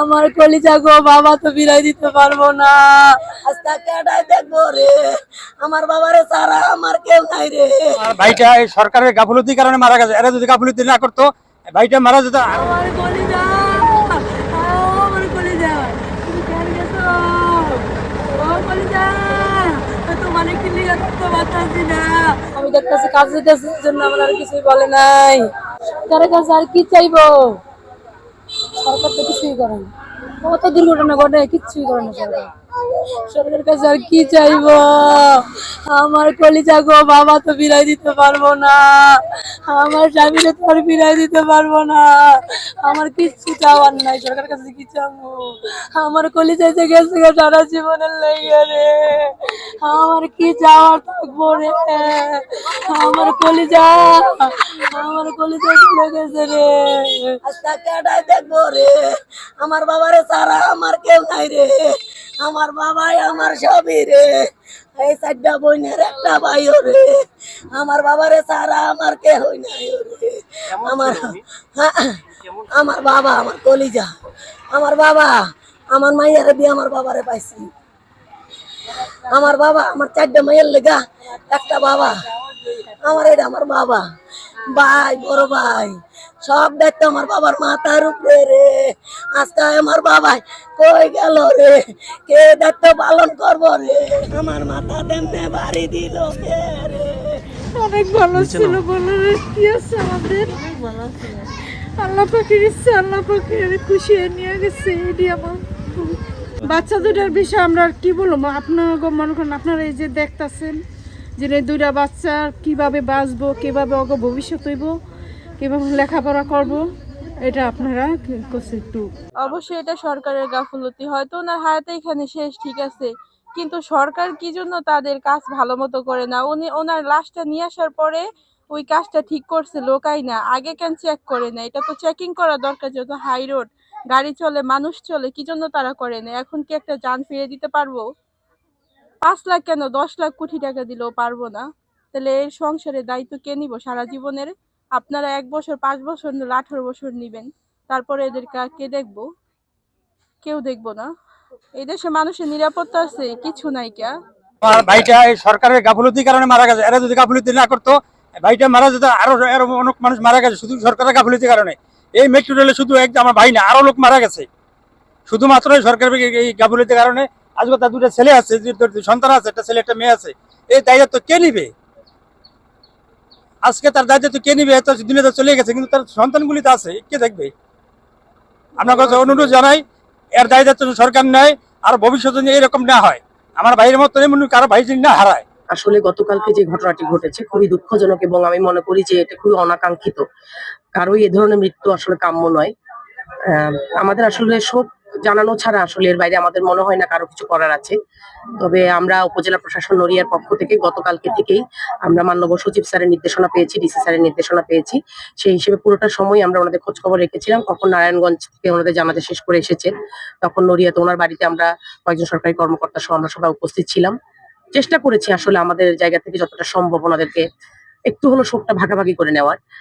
আমার কলিজা গো বাবা তো বিলাই দিতে পারব না। আস্তা কেডাই দেখব রে? আমার বাবারে সারা আমার কেউ নাই রে। ভাইটা এই সরকারের গাফলতির কারণে মারা গেছে। এরা যদি গাফলতি না করতো ভাইটা মারা যেত। আমার কলিজা! আমার কলিজা! তুমি কেন গেছো? ও কলিজা! তোমার কি লিগা না? আমি দেখতেছি কাজ জন্য আমার আর কিছুই বলে নাই। তার কাছে আর কি চাইব? সরকার তো কিছুই করে না। কত দুর্ঘটনা ঘটে, কিচ্ছুই করে না সরকার। কাছে আর কি চাইব? আমার কলিজা গো, বাবা তো বিলাই দিতে পারব না। আমার স্বামীরে তো আর বিলাই দিতে পারব না। আমার কিচ্ছু চাওয়ার নাই, সরকারের কাছে কি চাবো আমার কলিজা যে গেছে সারা জীবনের লেগে রে। আমার কি চাওয়ার থাকব রে? আমার কলিজা আমার কলিজা রে। দেখব রে। আমার বাবারে সারা আমার কেউ নাই রে। আমার বাবাই আমার সবই রে। এই চারটা বোনের একটা ভাইও রে। আমার বাবারে সারা আমার কেউ নাই রে। আমার আমার বাবা আমার কলিজা। আমার বাবা আমার মাইয়ারে দিয়ে আমার বাবারে পাইছি। আমার বাবা আমার চারটা মাইয়ের লেগা একটা বাবা। আমার এটা আমার বাবা। ভাই বড় ভাই সব দায়িত্ব আমার বাবার মাথার উপরে রে। আজকে আমার বাবাই কই গেল রে? কে দায়িত্ব পালন করব রে? আমার মাথা দেমনে বাড়ি দিল কে রে? অনেক ভালো ছিল বলার কি আছে আমাদের। আল্লাহ পাখির ইচ্ছে আল্লাহ পাখির খুশি নিয়ে গেছে এটি আমার বাচ্চা দুটার বিষয়ে আমরা আর কি বলব? আপনার মনে করেন আপনারা এই যে দেখতাছেন যে দুইটা বাচ্চা, কীভাবে বাঁচবো, কীভাবে অগ, ভবিষ্যৎ হইব, কীভাবে লেখাপড়া করব, এটা আপনারা করছে একটু। অবশ্যই এটা সরকারের গাফলতি। হয়তো ওনার হায়াতে এখানে শেষ, ঠিক আছে। কিন্তু সরকার কি জন্য তাদের কাজ ভালো মতো করে না? উনি, ওনার লাশটা নিয়ে আসার পরে ওই কাজটা ঠিক করছে, লোকাই না। আগে কেন চেক করে না? এটা তো চেকিং করা দরকার, যেহেতু হাই রোড গাড়ি চলে, মানুষ চলে, কি জন্য তারা করে না? এখন কি একটা যান ফিরে দিতে পারব? পাঁচ লাখ কেন? দশ লাখ কোটি টাকা দিলেও পারব না। তাহলে এর সংসারের দায়িত্ব কে নিব? সারা জীবনের আপনারা এক বছর, পাঁচ বছর আঠারো বছর নিবেন। তারপরে এদেরকে কে দেখব? কেউ দেখব না। এই দেশে মানুষের নিরাপত্তা আছে, কিছু নাই কে। ভাইটা সরকারের গাফলতির কারণে মারা গেছে। এরা যদি গাফলতি না করতো, ভাইটা মারা যেত, আরও আরও অনেক মানুষ মারা গেছে, শুধু সরকারের গাফলতির কারণে। এই মেট্রো রেলে শুধু এক আমার ভাই না, আরও লোক মারা গেছে। শুধুমাত্র সরকারের এই গাফলতির কারণে আজকে তার দুটো ছেলে আছে সন্তান আছে, একটা ছেলে, একটা মেয়ে আছে, এই দায়িত্ব কে নিবে? আজকে তার দায়িত্ব কে নিবে? এত দিনে তো চলে গেছে, কিন্তু তার সন্তানগুলি তো আছে, কে দেখবে? আপনার কাছে অনুরোধ জানাই, এর দায়িত্ব সরকার নেয়, আর ভবিষ্যতে এরকম না হয়, আমার ভাইয়ের মতো এমন কারও ভাই না হারায়। আসলে গতকালকে যে ঘটনাটি ঘটেছে খুবই দুঃখজনক, এবং আমি মনে করি যে এটা খুবই অনাকাঙ্ক্ষিত। কারোই এ ধরনের মৃত্যু আসলে কাম্য নয়। আমাদের আসলে শোক জানানো ছাড়া আসলে এর বাইরে আমাদের মনে হয় না কারও কিছু করার আছে। তবে আমরা উপজেলা প্রশাসন নড়িয়ার পক্ষ থেকে গতকালকে থেকেই আমরা মাননীয় সচিব স্যারের নির্দেশনা পেয়েছি, ডিসি স্যারের নির্দেশনা পেয়েছি। সেই হিসেবে পুরোটা সময় আমরা ওনাদের খোঁজ খবর রেখেছিলাম। কখন নারায়ণগঞ্জ থেকে ওনাদের জানাজা শেষ করে এসেছে, তখন নড়িয়াতে ওনার বাড়িতে আমরা কয়েকজন সরকারি কর্মকর্তা সহ আমরা সবাই উপস্থিত ছিলাম। চেষ্টা করেছি আসলে আমাদের জায়গা থেকে যতটা সম্ভব ওনাদেরকে একটু হলো শোকটা ভাগাভাগি করে নেওয়ার।